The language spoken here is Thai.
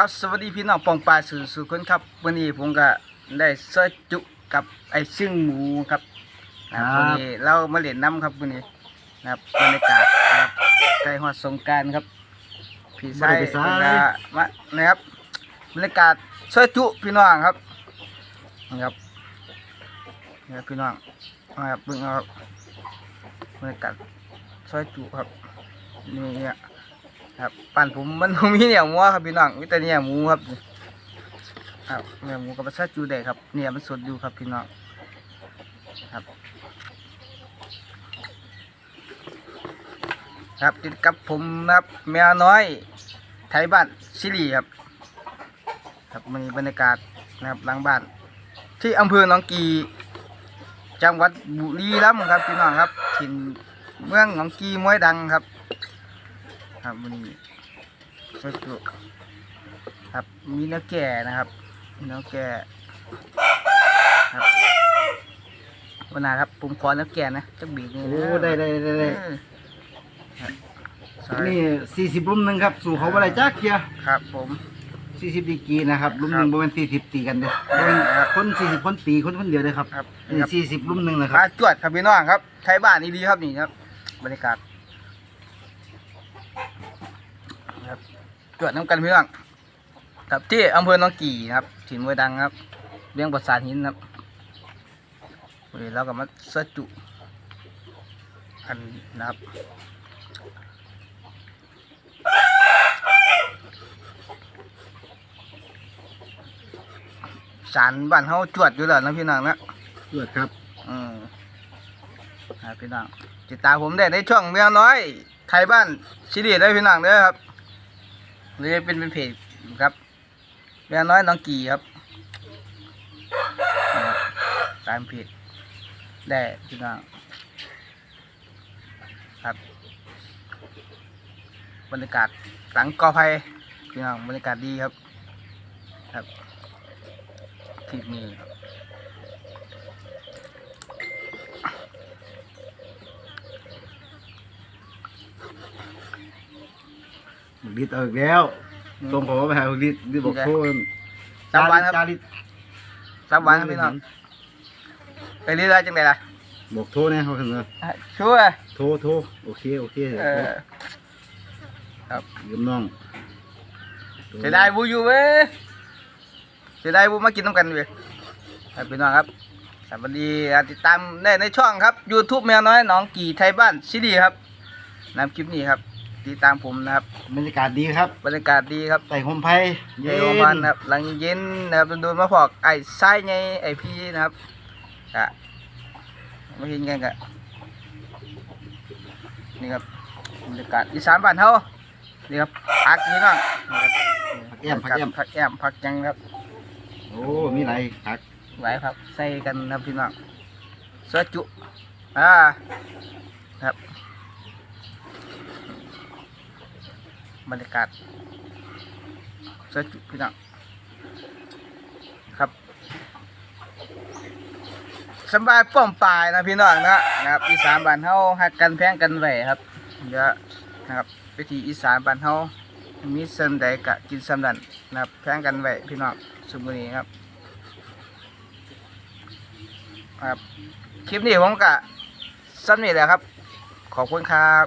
ครับสวัสดีพี่น้องปองปลายสู่สู่คนครับวันนี้ผมก็ได้เสิร์ชจุกับไอ้ซึ่งหมูครับนะครับวันนี้เรามาเล่นน้ำครับวันนี้นะครับบรรยากาศนะครับใกล้ฮอดสงกรารครับ พี่ชายบ่ได้ไปไสเพิ่นก็มานะครับบรรยากาศเสิร์ชจุพี่น้องครับนะครับนี่ครับพี่น้องนะครับเบิ่งเอาครับบรรยากาศเสิร์ชจุครับนี่เนี่ย ครับปั่นผมมันมีเนี่ยหมูครับพี่น้องมีแต่เนี่ยหมูครับครับเนี่ยหมูกับปลาซาจูได้ครับเนี่ยมันสดอยู่ครับพี่น้องครับ ครับติดกับผมนะครับแมวน้อย ไทยบ้านซิลีครับ ครับมันนี้บรรยากาศนะครับหลังบ้าน ที่อำเภอหนองกีจังหวัดบุรีรัมย์ครับพี่น้องครับถิ่นเมืองหนองกีมวยดังครับ ครับวันนี้สดจุครับมีเนื้อแก่นะครับมีเนื้อแก่ครับวันนาครับผมขอเนื้อแก่นะจักบีกนี่โอ้นะได้ได้ได้ได้เออครับ sorry นี่สี่สิบลุ่มหนึ่งครับ สู่เขาอะไรจ้าเคียครับ ผมสี่สิบดีกรีนะครับลุ่มหนึ่งครับโบเป็นสี่สิบตีกันเด้อบ่เป็นครับคนสี่สิบคนตีคนคนเดียวเลยครับครับนี่สี่สิบลุ่มหนึ่งนะคมารับจวดครับพี่น้องครับไทยบ้านนี่ดีครับนี่ครับ บรรยากาศครับ จวดน้ำกันพี่น้องครับที่อำเภอหนองกี่นะครับถิ่นมวยดังครับเลี้ยงประสาทหินครับวันนี้เราก็มาเสอจุอันนะครับสารบ้านเฮาจวดอยู่แล้วนะพี่น้องนะตรวจครับ อืมครับพี่น้องติดตามผมได้ในช่องแมวน้อยไทยบ้านซีรีส์ได้พี่น้องเด้อครับ หรือจะเป็นเป็นเพจครับแมวน้อยน้องกี่ครับ ตามเพจได้พี่น้องครับบรรยากาศหลังกอไผ่พี่น้องบรรยากาศดีครับ ครับที่นี่ครับ ดิดเอาอีกแล้วตรงขอไปหาดิดดิดบอกโทษจำวันครับ จาริดรับวันครับพี่น้องไปเรื่อยๆจังไดล่ะบอกโทษนะเขาเห็นเลยอะช่วยโทรโทรโอเคโอเคเออครับยืมน้องเสียดายบูอยู่เว้ยเสียดายบูมากินน้ำกันเว้ยครับพี่น้องครับสวัสดีติดตามได้ในช่องครับ YouTube แมวน้อยน้องกี่ไทยบ้านซีดีครับนำคลิปนี้ครับ ติดตามผมนะครับบรรยากาศดีครับบรรยากาศดีครับไต่โฮมไพ่เย็นวันนะครับหลังเย็นนะครับโดนมาพอกไอ้ไส้ไงไอ้พี่นะครับกะมาเห็นกันกะนี่ครับบรรยากาศอีสานบ้านเฮานี่ครับพักนี่น้องนี่ครับผักแอมผักแอมพักแอมพักยังครับโอ้มีไรผักไหวครับใส่กันครับพี่น้องสวจุอ่าครับ บรรยากาศสวจุพี่น้องครับสบายป้อมปลายนะพี่น้องนะนะครับอีสานบ้านเฮาหักกันแพงกันไหวครับเดี๋ยวนะครับวิธีอีสานบ้านเฮามีเส้นใดกะกินสำนันนะครับแพงกันไหวพี่น้องสมุนีครับครับคลิปนี้ผมกะสั้นนี่แหละครับ ขอบคุณครับ